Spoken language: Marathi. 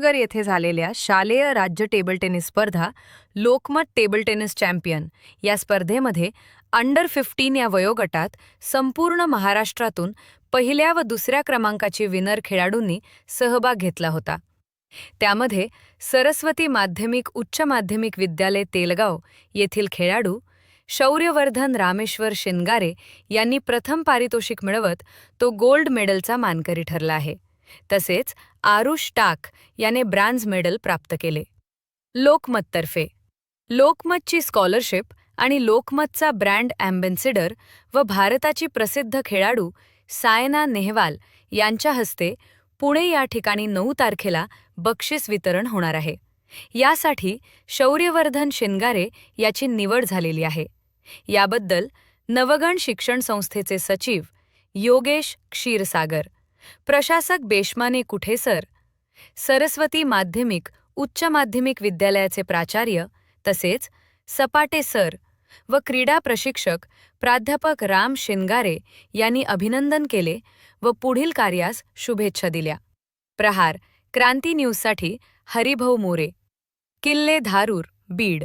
शिवाजीनगर येथे झालेल्या शालेय राज्य टेबल टेनिस स्पर्धा लोकमत टेबल टेनिस चॅम्पियन या स्पर्धेमध्ये अंडर फिफ्टीन या वयोगटात संपूर्ण महाराष्ट्रातून पहिल्या व दुसऱ्या क्रमांकाची विनर खेळाडूंनी सहभाग घेतला होता. त्यामध्ये सरस्वती माध्यमिक उच्च माध्यमिक विद्यालय तेलगाव येथील खेळाडू शौर्यवर्धन रामेश्वर शिंगारे यांनी प्रथम पारितोषिक मिळवत तो गोल्ड मेडलचा मानकरी ठरला आहे. तसेच आरुष टाक याने ब्रँझ मेडल प्राप्त केले. लोकमततर्फे लोकमतची स्कॉलरशिप आणि लोकमतचा ब्रँड अँबॅन्सिडर व भारताची प्रसिद्ध खेळाडू सायना नेहवाल यांच्या हस्ते पुणे या ठिकाणी नऊ तारखेला बक्षीस वितरण होणार आहे. यासाठी शौर्यवर्धन शिनगारे याची निवड झालेली आहे. याबद्दल नवगण शिक्षण संस्थेचे सचिव योगेश क्षीरसागर प्रशासक बेशमाने कुठेसर सरस्वती माध्यमिक उच्च माध्यमिक विद्यालयाचे प्राचार्य तसेच सपाटे सर व क्रीडा प्रशिक्षक प्राध्यापक राम शिनगारे यांनी अभिनंदन केले व पुढील कार्यास शुभेच्छा दिल्या. प्रहार क्रांती न्यूजसाठी हरिभाऊ मोरे. किल्ले धारूर बीड.